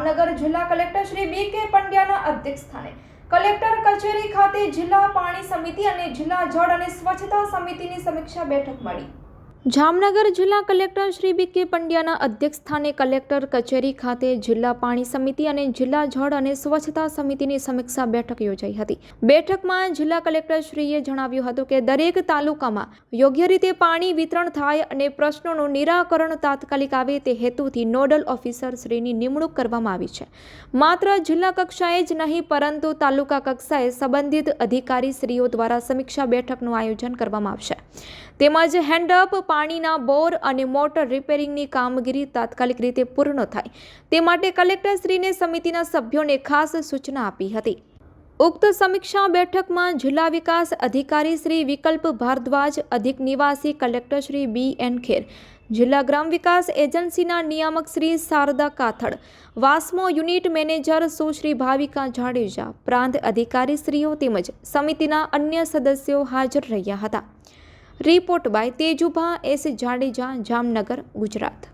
જિલ્લા કલેક્ટર શ્રી બી કે પંડ્યાના અધ્યક્ષસ્થાને કલેક્ટર કચેરી ખાતે જિલ્લા પાણી સમિતિ અને જિલ્લા જળ અને સ્વચ્છતા સમિતિની સમીક્ષા બેઠક મળી. જામનગર જિલ્લા કલેક્ટર શ્રી બી કે પંડ્યાના અધ્યક્ષસ્થાને કલેક્ટર કચેરી ખાતે જિલ્લા પાણી સમિતિ અને જિલ્લા જળ અને સ્વચ્છતા સમિતિની સમીક્ષા બેઠક યોજાઈ હતી. બેઠકમાં જિલ્લા કલેક્ટરશ્રીએ જણાવ્યું હતું કે દરેક તાલુકામાં યોગ્ય રીતે પાણી વિતરણ થાય અને પ્રશ્નોનું નિરાકરણ તાત્કાલિક આવે તે હેતુથી નોડલ ઓફિસર શ્રીની નિમણૂક કરવામાં આવી છે. માત્ર જિલ્લા કક્ષાએ જ નહીં, પરંતુ તાલુકા કક્ષાએ સંબંધિત અધિકારી શ્રીઓ દ્વારા સમીક્ષા બેઠકનું આયોજન કરવામાં આવશે. તેમજ હેન્ડઅપ પાણીના બોર અને મોટર રિપેરિંગની કામગીરી તાત્કાલિક રીતે પૂર્ણ થાય. તે માટે કલેક્ટરશ્રીને સમિતિના સભ્યોને ખાસ સૂચના આપી હતી. ઉક્ત સમીક્ષા બેઠકમાં જિલ્લા વિકાસ અધિકારી શ્રી વિકલ્પ ભારદ્વાજ, અધિક નિવાસી collector Shri B N Kher, જિલ્લા ગ્રામ વિકાસ એજન્સીના નિયામક શ્રી શારદા કાથડ, વાસ્મો યુનિટ મેનેજર સુશ્રી ભાવિકા જાડેજા, પ્રાંત અધિકારીશ્રીઓ તેમજ સમિતિના અન્ય સદસ્યો હાજર રહ્યા હતા. Report by Tejubha S Jadeja Jamnagar Gujarat.